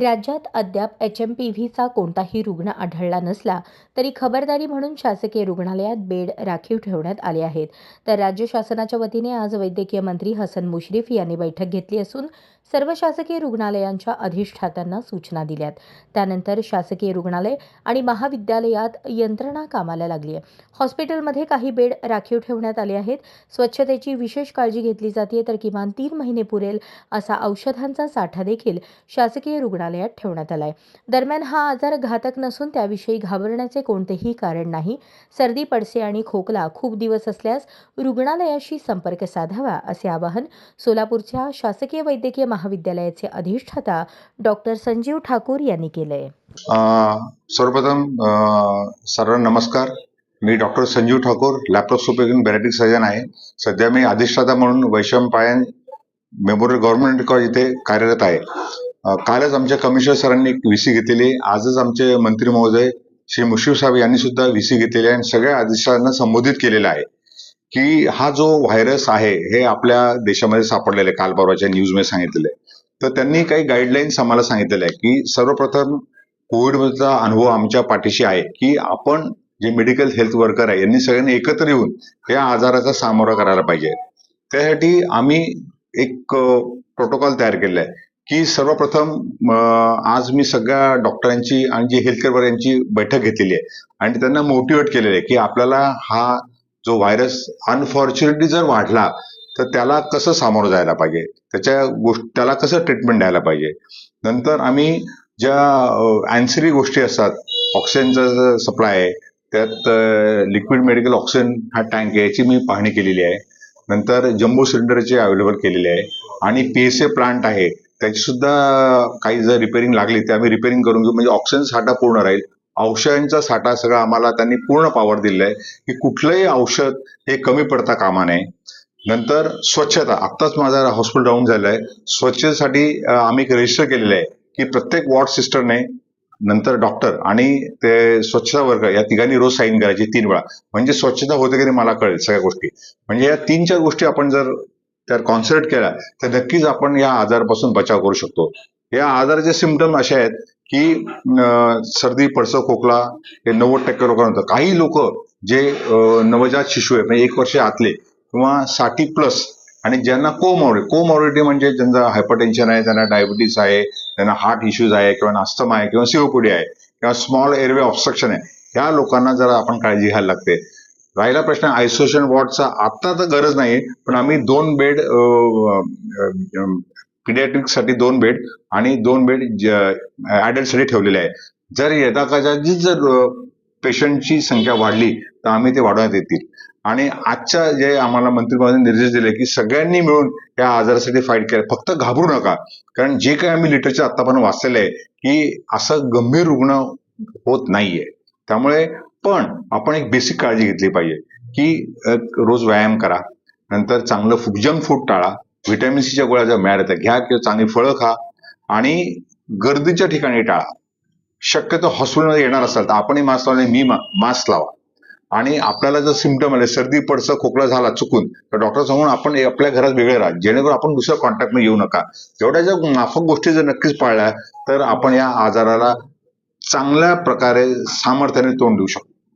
राज्यात अद्याप H M P व्हीचा कोणताही रुग्ण आढळला नसला तरी खबरदारी म्हणून शासकीय रुग्णालयात बेड राखीव ठेवण्यात आले आहेत. तर राज्य शासनाच्या वतीने आज वैद्यकीय मंत्री हसन मुश्रीफ यांनी बैठक घेतली असून सर्व शासकीय रुग्णालयांच्या अधिष्ठात्यांना सूचना दिल्यात. त्यानंतर शासकीय रुग्णालय आणि महाविद्यालयात यंत्रणा कामाला लागली आहे. हॉस्पिटलमध्ये काही बेड राखीव ठेवण्यात आले आहेत. स्वच्छतेची विशेष काळजी घेतली जाते तर किमान तीन महिने पुरेल असा औषधांचा साठा देखील शासकीय रुग्णालय रुग्णालयात ठेवण्यात आलाय. दरम्यान हा आजार घातक नसून त्याविषयी घाबरण्याचे कोणतेही कारण नाही. सर्दी पडसे आणि खोकला खूप दिवस असल्यास रुग्णालयाशी संपर्क साधावा असे आवाहन सोलापूरच्या शासकीय वैद्यकीय महाविद्यालयाचे अधिष्ठाता डॉक्टर संजीव ठाकूर यांनी केले सर्वप्रथम अ, सर्वांना नमस्कार. मी doctor Sanjeev Thakur laparoscopic bariatric surgeon आहे. सध्या मी अधिष्ठाता म्हणून वैशम पायन मेमोरियल गव्हर्नमेंट कॉलेज इथे कार्यरत आहे. कालच आमच्या कमिशनर सरांनी एक व्हीसी घेतलेली आजच आमचे मंत्री महोदय श्री मुश्रीफ साहेब यांनी सुद्धा व्हीसी घेतलेली आहे आणि सगळ्या अधिष्ठातांना संबोधित केलेलं आहे की हा जो व्हायरस आहे हे आपल्या देशामध्ये सापडलेला आहे. काल परवाच्या न्यूजमध्ये सांगितलेलं आहे. तर त्यांनी काही गाईडलाईन्स आम्हाला सांगितलेलं आहे की सर्वप्रथम कोविडचा अनुभव आमच्या पाठीशी आहे की आपण जे मेडिकल हेल्थ वर्कर आहे यांनी सगळ्यांनी एकत्र येऊन या आजाराचा सामोरा करायला पाहिजे. त्यासाठी आम्ही एक प्रोटोकॉल तयार केलेला आहे. की सर्वप्रथम आज मी सगळ्या डॉक्टरांची आणि जे हेल्थकेअर यांची बैठक घेतलेली आहे. आणि त्यांना मोटिवेट केलेलं आहे की आपल्याला हा जो व्हायरस अनफॉर्च्युनेटली जर वाढला तर त्याला कसं सामोरं जायला पाहिजे? त्याच्या गोष्ट त्याला कसं ट्रीटमेंट द्यायला पाहिजे? नंतर आम्ही ज्या अँसरी गोष्टी असतात ऑक्सिजनचा सप्लाय आहे त्यात लिक्विड मेडिकल ऑक्सिजन हा टँक आहे याची मी पाहणी केलेली आहे. नंतर जम्बो सिलेंडरचे अवेलेबल केलेले आहे. आणि पी एस ए प्लांट आहे त्याची सुद्धा काही जर रिपेरिंग लागली ते आम्ही रिपेरिंग करून घेऊ. म्हणजे ऑक्सिजन साठा पूर्ण राहील. औषधांचा साठा सगळा आम्हाला त्यांनी पूर्ण पॉवर दिलेला आहे की कुठलंही औषध हे कमी पडता कामा नये. नंतर स्वच्छता. आत्ताच माझा हॉस्पिटल डाऊन झालं आहे स्वच्छतेसाठी आम्ही एक रजिस्टर केलेलं आहे की प्रत्येक वॉर्ड सिस्टरने नंतर डॉक्टर आणि ते स्वच्छता वर्ग या तिघांनी रोज साईन करायची तीन वेळा. म्हणजे स्वच्छता होते की नाही मला कळेल सगळ्या गोष्टी. म्हणजे या तीन चार गोष्टी आपण जर त्यावर कॉन्सन्ट्रेट केल्या तर नक्कीच आपण या आजारापासून बचाव करू शकतो. या आजाराचे सिमटम असे आहेत की सर्दी पडसं खोकला हे नव्वद टक्के लोकांना होतं. काही लोक जे नवजात शिशु आहे म्हणजे एक वर्ष आतले किंवा साठी प्लस आणि ज्यांना कोमॉर्बिड कोमॉरिटी म्हणजे ज्यांना हायपरटेन्शन आहे त्यांना डायबिटीस आहे त्यांना हार्ट इश्यूज आहे किंवा अस्थमा आहे किंवा सीओपीडी आहे किंवा स्मॉल एअरवे ऑब्स्ट्रक्शन आहे ह्या लोकांना जरा आपण काळजी घ्यायला लागते. राहिला प्रश्न आयसोलेशन वॉर्डचा आता तर गरज नाही पण आम्ही दोन बेड पिडियाट्रिक्ससाठी दोन बेड आणि दोन बेड ॲडल्टसाठी ठेवलेले आहे जर यथाकदाचित जर पेशंटची संख्या वाढली तर आम्ही ते वाढवण्यात येतील. आणि आजच्या जे आम्हाला मंत्रिमंडळाने निर्देश दिले की सगळ्यांनी मिळून या आजारासाठी फाईट केलं. फक्त घाबरू नका. कारण जे काही आम्ही लिटरेचर आतापर्यंत वाचलेलं आहे की असं गंभीर रुग्ण होत नाहीये. त्यामुळे पण आपण एक बेसिक काळजी घेतली पाहिजे की रोज व्यायाम करा नंतर चांगलं फूड जंक फूड टाळा व्हिटॅमिन सीच्या गोळ्या जर मिळाल्या त्या घ्या किंवा चांगली फळं खा आणि गर्दीच्या ठिकाणी टाळा. शक्यतो हॉस्पिटलमध्ये येणार असाल तर आपणही मास्क लावले मी मास्क लावा. आणि आपल्याला जर सिमटम आले सर्दी पडसं खोकला झाला चुकून तर डॉक्टर सांगून आपण आपल्या घरात वेगळे राहा. जेणेकरून आपण दुसऱ्या कॉन्टॅक्टमध्ये येऊ नका. एवढ्या ज्या माफक गोष्टी जर नक्कीच पाळल्या तर आपण या आजाराला चांगल्या प्रकारे सामर्थ्याने तोंड देऊ शकतो.